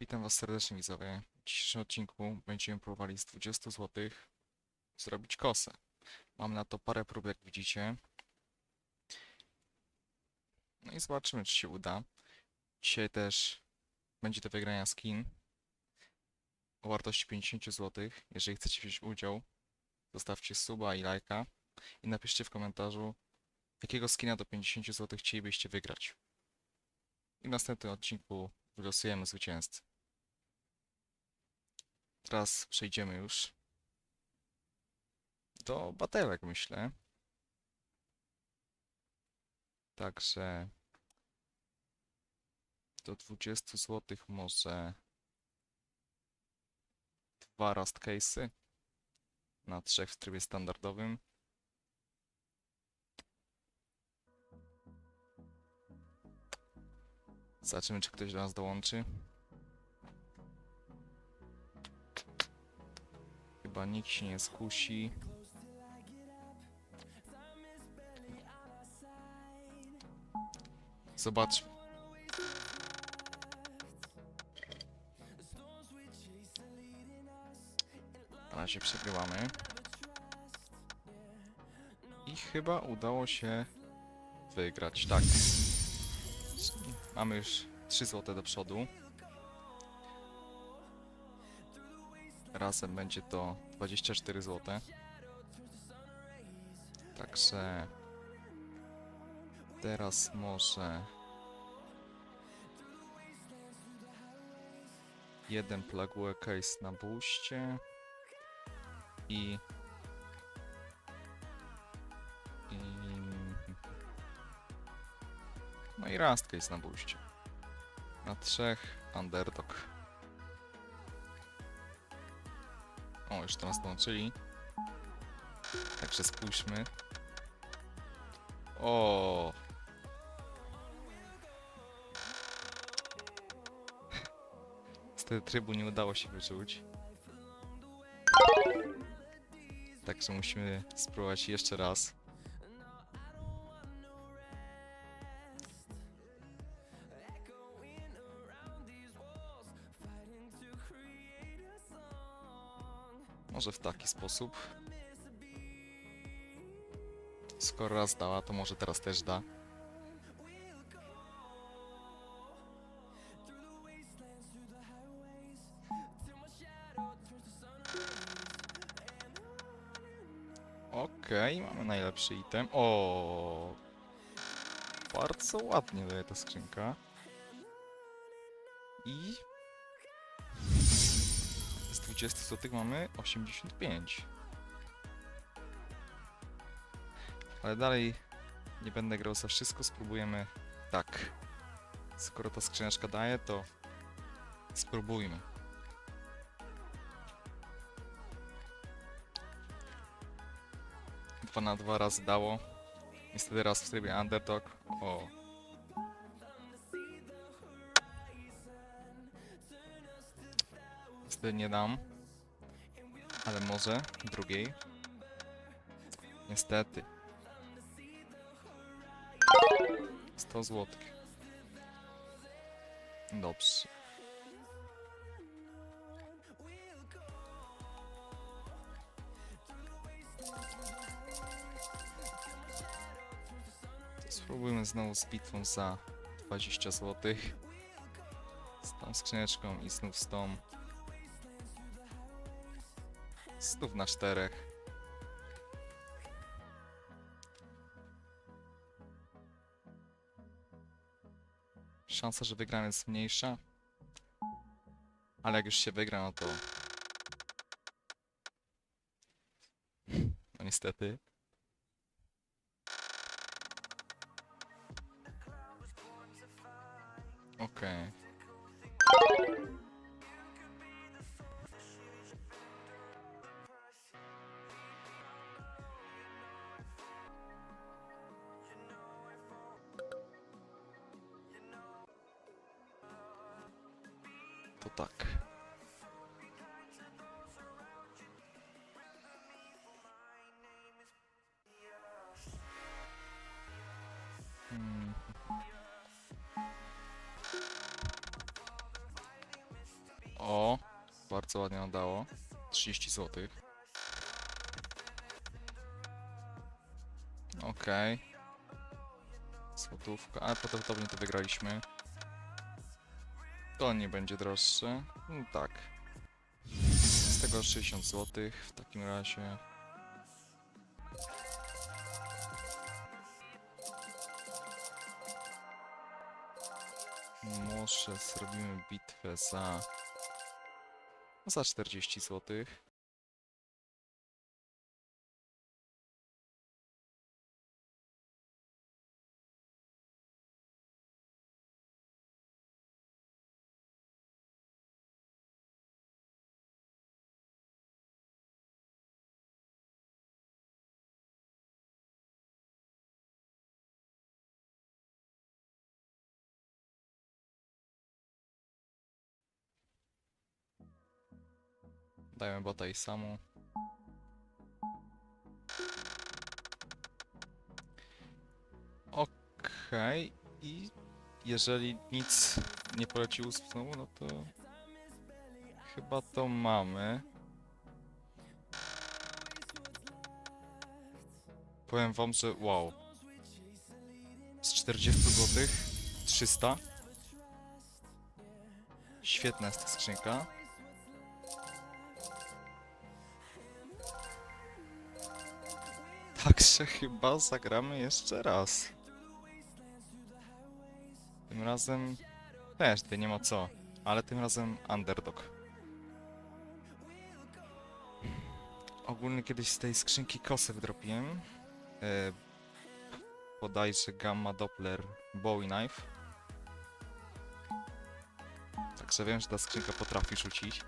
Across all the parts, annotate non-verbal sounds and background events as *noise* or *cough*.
Witam Was serdecznie widzowie. W dzisiejszym odcinku będziemy próbowali z 20 zł zrobić kosę. Mam na to parę prób, jak widzicie. No i zobaczymy, czy się uda. Dzisiaj też będzie do wygrania skin o wartości 50 zł. Jeżeli chcecie wziąć udział, zostawcie suba i lajka i napiszcie w komentarzu, jakiego skina do 50 zł chcielibyście wygrać. I w następnym odcinku wylosujemy zwycięzcę. Teraz przejdziemy już do batelek, myślę. Także do 20 zł może dwa rust case'y na trzech w trybie standardowym. Zobaczymy, czy ktoś do nas dołączy. Chyba nikt się nie skusi. Zobaczmy. Na razie przegrywamy. I chyba udało się wygrać, tak. Mamy już 3 zł do przodu. Razem będzie to 24 zł. Także teraz może jeden plague case na booście i no i rust case na booście. Na trzech underdog. Już to nas. Także spójrzmy. O. Z tego trybu nie udało się wyczuć. Także musimy spróbować jeszcze raz. Może w taki sposób. Skoro raz dała, to może teraz też da. Okej, mamy najlepszy item. O, Bardzo ładnie daje ta skrzynka. I 20 zł mamy 85. Ale dalej nie będę grał za wszystko, spróbujemy tak. Skoro ta skrzyneczka daje, to spróbujmy. Dwa na dwa razy dało. Niestety raz w trybie underdog. O. Niestety nie dam. Ale może drugiej. Niestety. 100 zł. Dobrze. Spróbujmy znowu z bitwą za 20 zł. Z tą skrzyneczką i znów z tą. Znów na czterech. Szansa, że wygram jest mniejsza. Ale jak już się wygra, no to... No niestety. Okej. To tak. Hmm. O, bardzo ładnie nam dało. 30 zł. Okej. Złotówka, ale prawdopodobnie to wygraliśmy. To nie będzie droższe. No, tak. Z tego 60 zł w takim razie. Może zrobimy bitwę za... za 40 zł. Dajmy bota i samu. Okej, i jeżeli nic nie poleciło znowu, no to chyba to mamy. Powiem wam, że wow. Z 40 zł 300. Świetna jest ta skrzynka. Także chyba zagramy jeszcze raz. Tym razem też tutaj nie ma co, ale tym razem underdog. Ogólnie kiedyś z tej skrzynki kosę wdropiłem. E, bodajże Gamma Doppler Bowie Knife. Także wiem, że ta skrzynka potrafi rzucić.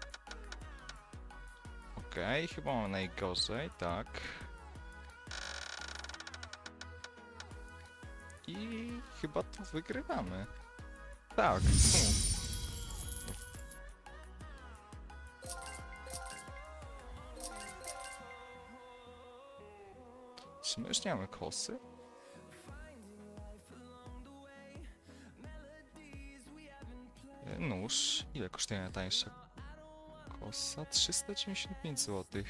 Okej, chyba mam najgorzej, tak. I chyba to wygrywamy. Tak, mamy kosy? E, Nóż. Ile kosztuje najtańsza kosa? 395 zł. *laughs*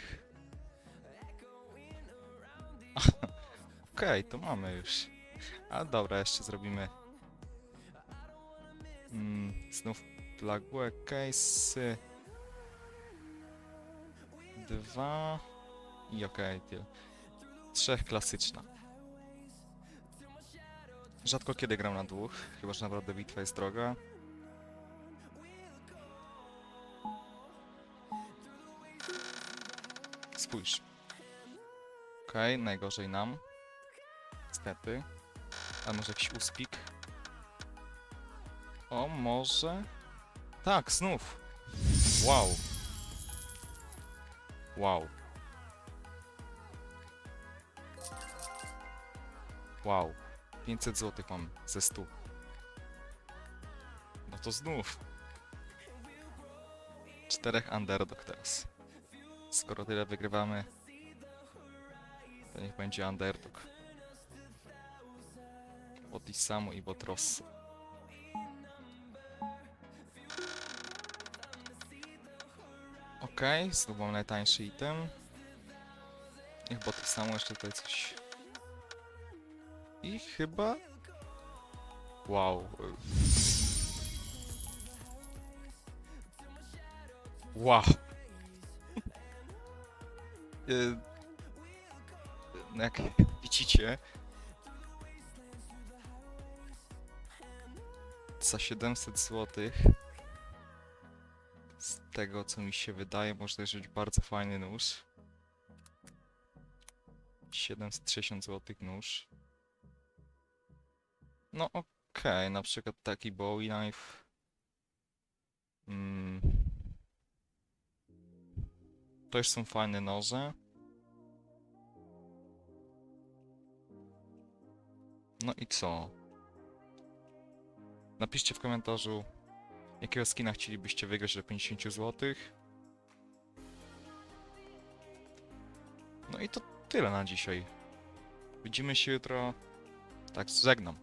Okej, to mamy już. A dobra, jeszcze zrobimy. Mm, znów plagłe case'y. Dwa. I okej, tyle. Trzech klasyczna. Rzadko kiedy gram na dwóch, chyba że naprawdę bitwa jest droga. Spójrz. Okej, najgorzej nam. Niestety. A może jakiś uspik? O, może? Tak, znów! Wow. Wow. Wow. 500 zł mam ze 100. No to znów. Czterech underdog teraz. Skoro tyle wygrywamy, to niech będzie underdog. Od Isamu i Botrossa. Okej, okay, znów mam najtańszy item. Niech Botisamu jeszcze tutaj coś... I chyba... Wow. Wow. *laughs* Y, jak widzicie, za 700 zł. Z tego co mi się wydaje, można wziąć bardzo fajny nóż. 760 zł nóż. No okej, na przykład taki Bowie knife. Mm. To już są fajne noże. No i co? Napiszcie w komentarzu, jakiego skina chcielibyście wygrać do 50 zł. No i to tyle na dzisiaj. Widzimy się jutro. Tak, żegnam.